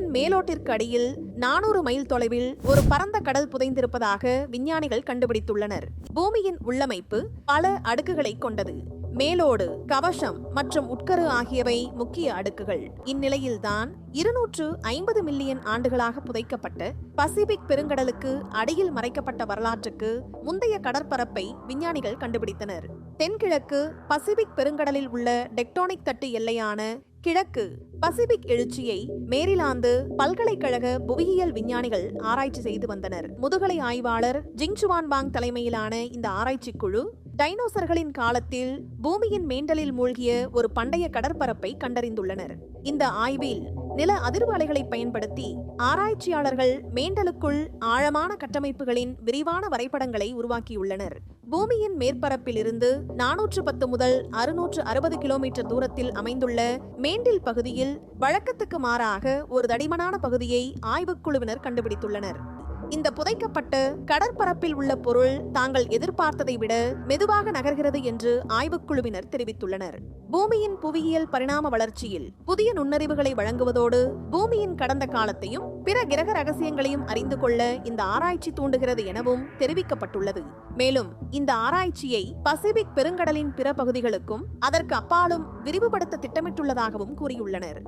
பூமியின் மேலோட்டிற்கு அடியில் நானூறு மைல் தொலைவில் ஒரு பரந்த கடல் புதைந்திருப்பதாக விஞ்ஞானிகள் கண்டுபிடித்துள்ளனர். பூமியின் உள்ளமைப்பு பல அடுக்குகளை கொண்டது. மேலோடு கவசம் மற்றும் உட்கரு ஆகியவை முக்கிய அடுக்குகள். இந்நிலையில்தான் இருநூற்று ஐம்பது மில்லியன் ஆண்டுகளாக புதைக்கப்பட்ட பசிபிக் பெருங்கடலுக்கு அடியில் மறைக்கப்பட்ட வரலாற்றுக்கு முந்தைய கடற்பரப்பை விஞ்ஞானிகள் கண்டுபிடித்தனர். தென்கிழக்கு பசிபிக் பெருங்கடலில் உள்ள டெக்டோனிக் தட்டு எல்லையான கிழக்கு பசிபிக் எழுச்சியை மேரிலாந்து பல்கலைக்கழக புவியியல் விஞ்ஞானிகள் ஆராய்ச்சி செய்து வந்தனர். முதுகலை ஆய்வாளர் ஜிங்சுவான்பாங் தலைமையிலான இந்த ஆராய்ச்சி குழு டைனோசர்களின் காலத்தில் பூமியின் மேண்டலில் மூழ்கிய ஒரு பண்டைய கடற்பரப்பை கண்டறிந்துள்ளனர். இந்த ஆய்வில் நில அதிர்வு அலைகளை பயன்படுத்தி ஆராய்ச்சியாளர்கள் மேண்டலுக்குள் ஆழமான கட்டமைப்புகளின் விரிவான வரைபடங்களை உருவாக்கியுள்ளனர். பூமியின் மேற்பரப்பில் இருந்து நானூற்று பத்து முதல் அறுநூற்று அறுபது கிலோமீட்டர் தூரத்தில் அமைந்துள்ள மேண்டில் பகுதியில் வழக்கத்துக்கு மாறாக ஒரு தடிமனான பகுதியை ஆய்வுக்குழுவினர் கண்டுபிடித்துள்ளனர். இந்த புதைக்கப்பட்டு கடற்பரப்பில் உள்ள பொருள் தாங்கள் எதிர்பார்த்ததை விட மெதுவாக நகர்கிறது என்று ஆய்வுக்குழுவினர் தெரிவித்துள்ளனர். பூமியின் புவியியல் பரிணாம வளர்ச்சியில் புதிய நுண்ணறிவுகளை வழங்குவதோடு பூமியின் கடந்த காலத்தையும் பிற கிரக ரகசியங்களையும் அறிந்து கொள்ள இந்த ஆராய்ச்சி தூண்டுகிறது எனவும் தெரிவிக்கப்பட்டுள்ளது. மேலும் இந்த ஆராய்ச்சியை பசிபிக் பெருங்கடலின் பிற பகுதிகளுக்கும் அதற்கு அப்பாலும் விரிவுபடுத்த திட்டமிட்டுள்ளதாகவும் கூறியுள்ளனர்.